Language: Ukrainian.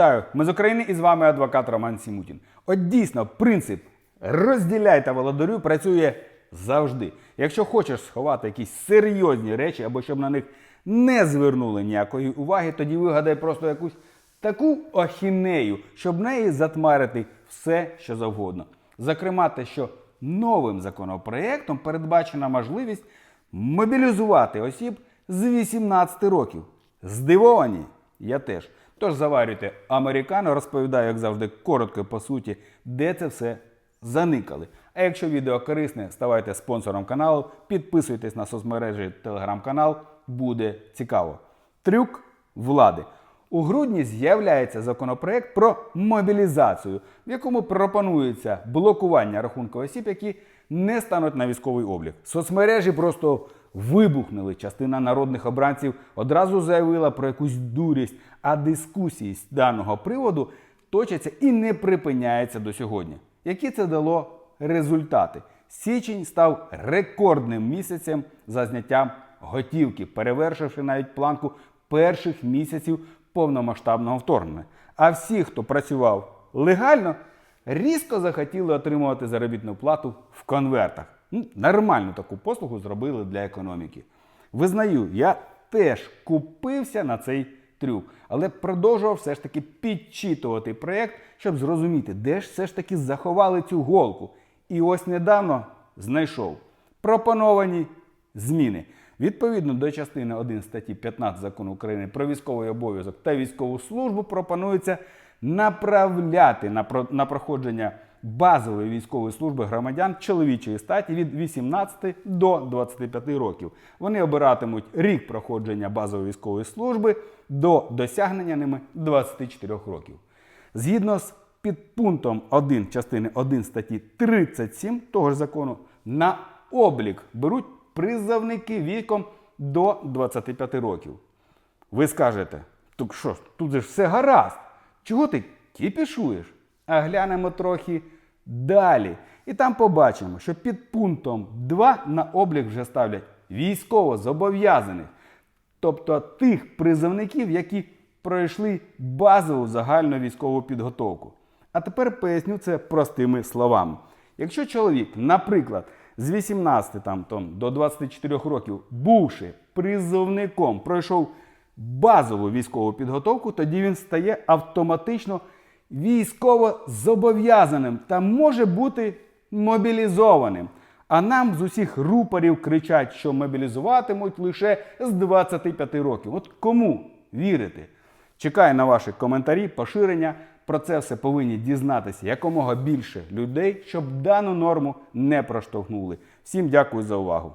Вітаю! Ми з України і з вами адвокат Роман Сімутін. От дійсно, принцип розділяй та володарюй працює завжди. Якщо хочеш сховати якісь серйозні речі або щоб на них не звернули ніякої уваги, тоді вигадай просто якусь таку ахінею, щоб неї затмарити все, що завгодно. Зокрема, те, що новим законопроектом передбачена можливість мобілізувати осіб з 18 років. Здивовані? Я теж. Тож заварюйте американо, розповідаю, як завжди, коротко по суті, де це все заникали. А якщо відео корисне, ставайте спонсором каналу, підписуйтесь на соцмережі телеграм-канал, буде цікаво. Трюк влади. У грудні з'являється законопроект про мобілізацію, в якому пропонується блокування рахунку осіб, які не стануть на військовий облік. Соцмережі просто вибухнули. Частина народних обранців одразу заявила про якусь дурість, а дискусії з даного приводу точаться і не припиняються до сьогодні. Які це дало результати? Січень став рекордним місяцем за зняттям готівки, перевершивши навіть планку перших місяців повномасштабного вторгнення. А всі, хто працював легально, різко захотіли отримувати заробітну плату в конвертах. Ну, Нормальну таку послугу зробили для економіки. Визнаю, я теж купився на цей трюк, але продовжував все ж таки підчитувати проєкт, щоб зрозуміти, де ж все ж таки заховали цю голку. І ось недавно знайшов пропоновані зміни. Відповідно до частини 1 статті 15 закону України про військовий обов'язок та військову службу пропонується направляти на, про- на проходження базової військової служби громадян чоловічої статі від 18 до 25 років. Вони обиратимуть рік проходження базової військової служби до досягнення ними 24 років. Згідно з підпунктом 1 частини 1 статті 37 того ж закону, на облік беруть призовники віком до 25 років. Ви скажете, так що ж, тут же ж все гаразд. Чого ти кіпішуєш? А глянемо трохи далі. І там побачимо, що під пунктом 2 на облік вже ставлять військово зобов'язаних, тобто тих призовників, які пройшли базову загальну військову підготовку. А тепер поясню це простими словами. Якщо чоловік, наприклад, з 18 там, там, до 24 років, бувши призовником, пройшов базову військову підготовку, тоді він стає автоматично військово зобов'язаним та може бути мобілізованим. А нам з усіх рупорів кричать, що мобілізуватимуть лише з 25 років. От кому вірити? Чекаю на ваші коментарі, поширення. Про це все повинні дізнатися якомога більше людей, щоб дану норму не проштовхнули. Всім дякую за увагу.